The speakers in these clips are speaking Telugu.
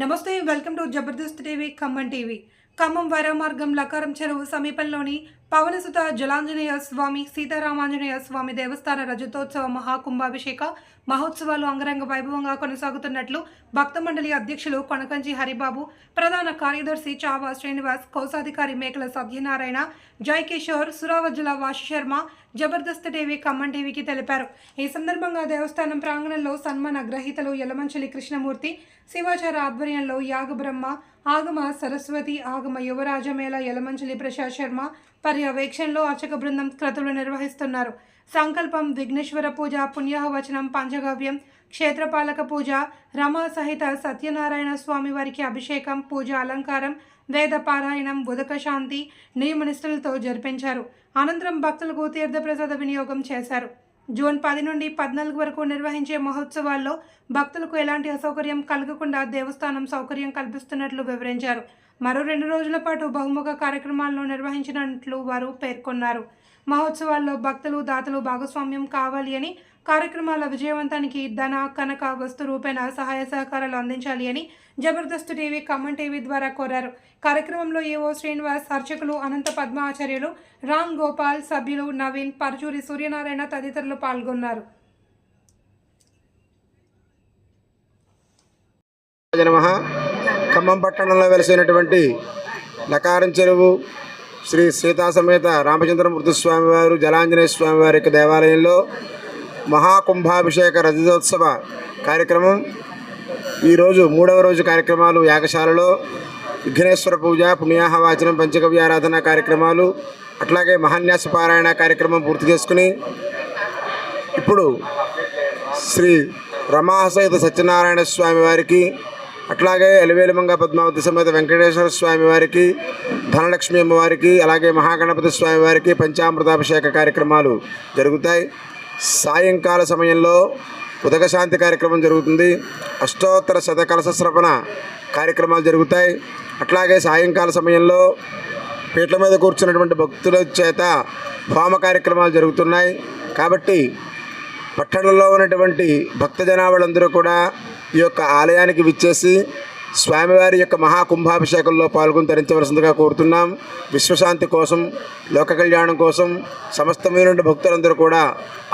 నమస్తే welcome to Jabardasth TV Khammam TV. Khammam వైరామార్గం Lakaram చెరువు సమీపంలోని పవనసుత జలాంజనేయ స్వామి సీతారామాంజనేయ స్వామి దేవస్థాన రజతోత్సవ మహాకుంభాభిషేక మహోత్సవాలు అంగరంగ వైభవంగా కొనసాగుతున్నట్లు భక్త మండలి అధ్యక్షులు కొనకంచి హరిబాబు ప్రధాన కార్యదర్శి చావా శ్రీనివాస్ కోశాధికారి మేకల సత్యనారాయణ జై కిషోర్ సురావజుల వాషి శర్మ జబర్దస్త్ టీవీ ఖమ్మం టీవీకి తెలిపారు. ఈ సందర్భంగా దేవస్థానం ప్రాంగణంలో సన్మాన గ్రహీతలు యలమంచలి కృష్ణమూర్తి శివాచార ఆధ్వర్యంలో యాగబ్రహ్మ ఆగమ సరస్వతి ఆగమ యువరాజమేళ యలమంచలి ప్రసాద్ శర్మ పర్యవేక్షణలో అర్చక బృందం క్రతువులు నిర్వహిస్తున్నారు. సంకల్పం విఘ్నేశ్వర పూజ పుణ్యహవచనం పంచగవ్యం క్షేత్రపాలక పూజ రమా సహిత సత్యనారాయణ స్వామి వారికి అభిషేకం పూజ అలంకారం వేద పారాయణం ఉదక శాంతి నియమనిష్టలతో జరిపించారు. అనంతరం భక్తులకు తీర్థప్రసాద వినియోగం చేశారు. జూన్ పది నుండి పద్నాలుగు వరకు నిర్వహించే మహోత్సవాల్లో భక్తులకు ఎలాంటి అసౌకర్యం కలగకుండా దేవస్థానం సౌకర్యం కల్పిస్తున్నట్లు వివరించారు. మరో రెండు రోజుల పాటు బహుముఖ కార్యక్రమాలను నిర్వహించినట్లు వారు పేర్కొన్నారు. మహోత్సవాల్లో భక్తులు దాతలు భాగస్వామ్యం కావాలి అని కార్యక్రమాల విజయవంతానికి ధన కనక వస్తు రూపేణ సహాయ సహకారాలు అందించాలి అని జబర్దస్త్ టీవీ ఖమ్మం టీవీ ద్వారా కోరారు. కార్యక్రమంలో ఏవో శ్రీనివాస్ అర్చకులు అనంత పద్మాచార్యులు రామ్ గోపాల్ సభ్యులు నవీన్ పరుచూరి సూర్యనారాయణ తదితరులు పాల్గొన్నారు. నమ. ఖమ్మం పట్టణంలో వెలిసినటువంటి నకారం చెరువు శ్రీ సీతాసమేత రామచంద్రమూర్తి స్వామివారు జలాంజనేయ స్వామివారి యొక్క దేవాలయంలో మహాకుంభాభిషేక రజతోత్సవ కార్యక్రమం. ఈరోజు మూడవ రోజు కార్యక్రమాలు యాగశాలలో విఘ్నేశ్వర పూజ పుణ్యాహవాచనం పంచగవ్యారాధన కార్యక్రమాలు అట్లాగే మహాన్యాస పారాయణ కార్యక్రమం పూర్తి చేసుకుని ఇప్పుడు శ్రీ రమాసహిత సత్యనారాయణ స్వామి వారికి అట్లాగే ఎలివేలిమంగ పద్మావతి సమేత వెంకటేశ్వర స్వామి వారికి ధనలక్ష్మి అమ్మవారికి అలాగే మహాగణపతి స్వామి వారికి పంచామృతాభిషేక కార్యక్రమాలు జరుగుతాయి. సాయంకాల సమయంలో ఉదకశాంతి కార్యక్రమం జరుగుతుంది. అష్టోత్తర శత కార్యక్రమాలు జరుగుతాయి. అట్లాగే సాయంకాల సమయంలో పీట్ల మీద కూర్చున్నటువంటి భక్తుల చేత హోమ కార్యక్రమాలు జరుగుతున్నాయి. కాబట్టి పట్టణంలో ఉన్నటువంటి భక్త జనాభాలందరూ కూడా ఈ యొక్క ఆలయానికి విచ్చేసి స్వామివారి యొక్క మహాకుంభాభిషేకంలో పాల్గొని ధరించవలసిందిగా కోరుతున్నాం. విశ్వశాంతి కోసం లోక కళ్యాణం కోసం సమస్తమైన భక్తులందరూ కూడా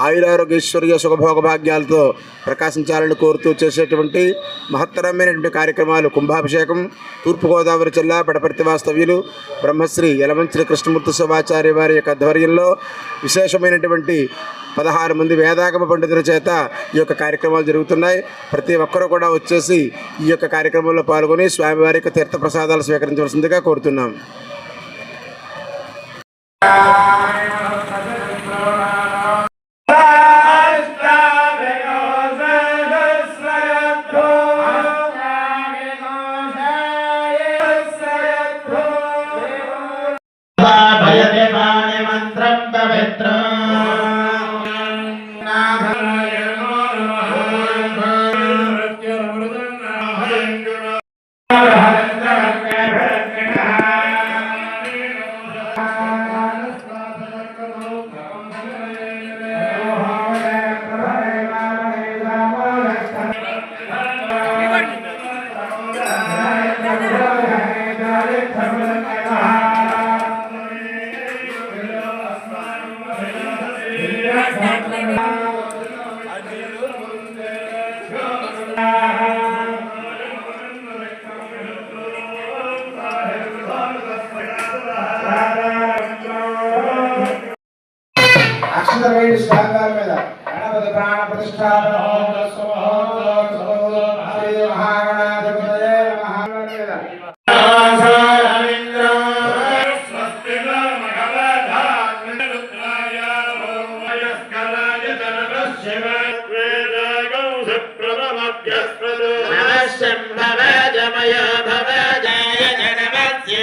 ఆయురారోగ్యశ్వర్య సుఖభోగ భాగ్యాలతో ప్రకాశించాలని కోరుతూ చేసేటువంటి మహత్తరమైనటువంటి కార్యక్రమాలు కుంభాభిషేకం తూర్పుగోదావరి జిల్లా పెడపర్తి వాస్తవ్యులు బ్రహ్మశ్రీ యలమంత్రి కృష్ణమూర్తి శివాచార్య వారి యొక్క ఆధ్వర్యంలో విశేషమైనటువంటి పదహారు మంది వేదాగమ పండితుల చేత ఈ యొక్క కార్యక్రమాలు జరుగుతున్నాయి. ప్రతి ఒక్కరూ కూడా వచ్చేసి ఈ యొక్క కార్యక్రమంలో పాల్గొని స్వామివారి యొక్క తీర్థప్రసాదాలు స్వీకరించవలసిందిగా కోరుతున్నాం. భయతే మంత్రం పవిత్రం. থাকবে శంభవజమయ భవ జయ జనమస్య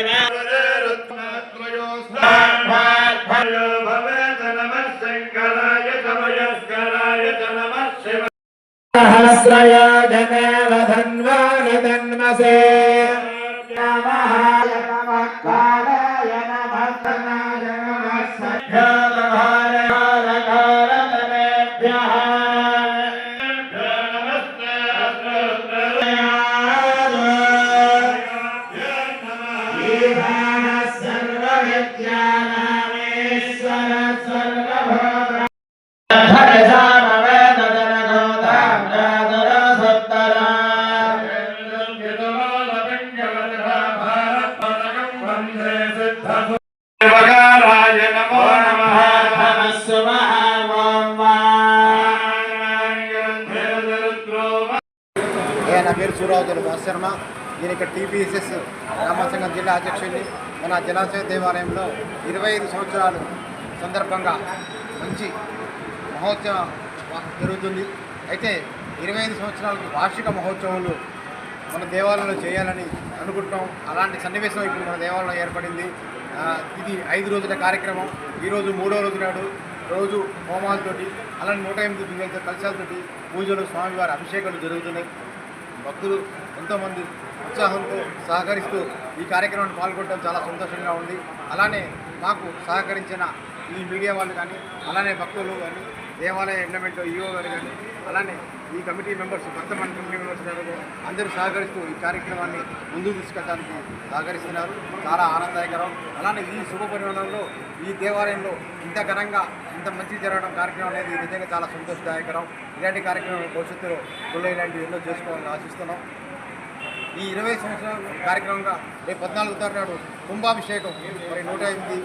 సహస్రయోజనేవ ధన్వాన సూరావతుల భాస్కర్మ నేను ఇక్కడ టీపీఎస్ఎస్ రామసంఘం జిల్లా అధ్యక్షుడిని మన జలాశయ దేవాలయంలో ఇరవై ఐదు సంవత్సరాలు సందర్భంగా మంచి మహోత్సవం జరుగుతుంది. అయితే ఇరవై ఐదు సంవత్సరాలకు వార్షిక మహోత్సవాలు మన దేవాలయంలో చేయాలని అనుకుంటున్నాం. అలాంటి సన్నివేశం ఇప్పుడు మన దేవాలయంలో ఏర్పడింది. ఇది ఐదు రోజుల కార్యక్రమం. ఈరోజు మూడో రోజు నాడు రోజు హోమాలతోటి అలాంటి నూట ఎనిమిది దివ్యాలతో కలశాలతోటి పూజలు స్వామివారి అభిషేకాలు జరుగుతున్నాయి. భక్తులు ఎంతోమంది ఉత్సాహంతో సహకరిస్తూ ఈ కార్యక్రమాన్ని పాల్గొనడం చాలా సంతోషంగా ఉంది. అలానే మాకు సహకరించిన ఈ మీడియా వాళ్ళు కానీ అలానే భక్తులు కానీ దేవాలయ ఎండమెంట్ ఈఓ గారు కానీ అలానే ఈ కమిటీ మెంబర్స్ వర్తమాన కమిటీ మెంబర్స్ గారు అందరూ సహకరిస్తూ ఈ కార్యక్రమాన్ని ముందుకు తీసుకెళ్ళడానికి సహకరిస్తున్నారు. చాలా ఆనందకరం అలానే ఈ శుభ పరిమాణంలో ఈ దేవాలయంలో ఇంత ఘనంగా ఇంత మంచి జరగడం కార్యక్రమం అనేది నిజంగా చాలా సంతోషదాయకరం. ఇలాంటి కార్యక్రమం భవిష్యత్తులో గుళ్ళ ఇలాంటివి ఎన్నో చేసుకోవాలని ఆశిస్తున్నాం. ఈ ఇరవై సంవత్సరాల కార్యక్రమంగా రేపు పద్నాలుగు తారీఖు నాడు కుంభాభిషేకం మరి నూట ఎనిమిది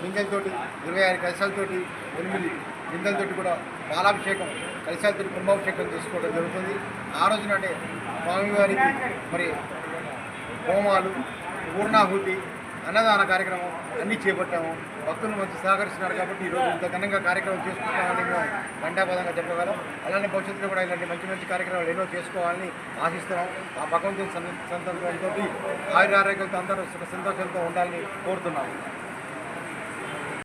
గింజలతోటి ఇరవై ఆరు కలశాలతోటి ఎనిమిది గింజలతోటి కూడా పాలాభిషేకం కలశాలతోటి కుంభాభిషేకం చేసుకోవడం జరుగుతుంది. ఆ రోజు నాటే స్వామివారికి మరి హోమాలు పూర్ణాహుతి అన్నదాన కార్యక్రమం అన్నీ చేపట్టాము. భక్తులు మంచి సహకరిస్తున్నారు కాబట్టి ఈరోజు ఇంత ఘనంగా కార్యక్రమం చేసుకుంటామని మేము మండపదంగా చెప్పగలం. అలానే భవిష్యత్తులో కూడా ఇలాంటి మంచి మంచి కార్యక్రమాలు ఎన్నో చేసుకోవాలని ఆశిస్తున్నాం. ఆ భగవంతుని సంతోషంతో ఆయుర ఆరోగ్యంతో అందరూ సుఖ సంతోషంతో ఉండాలని కోరుతున్నాము.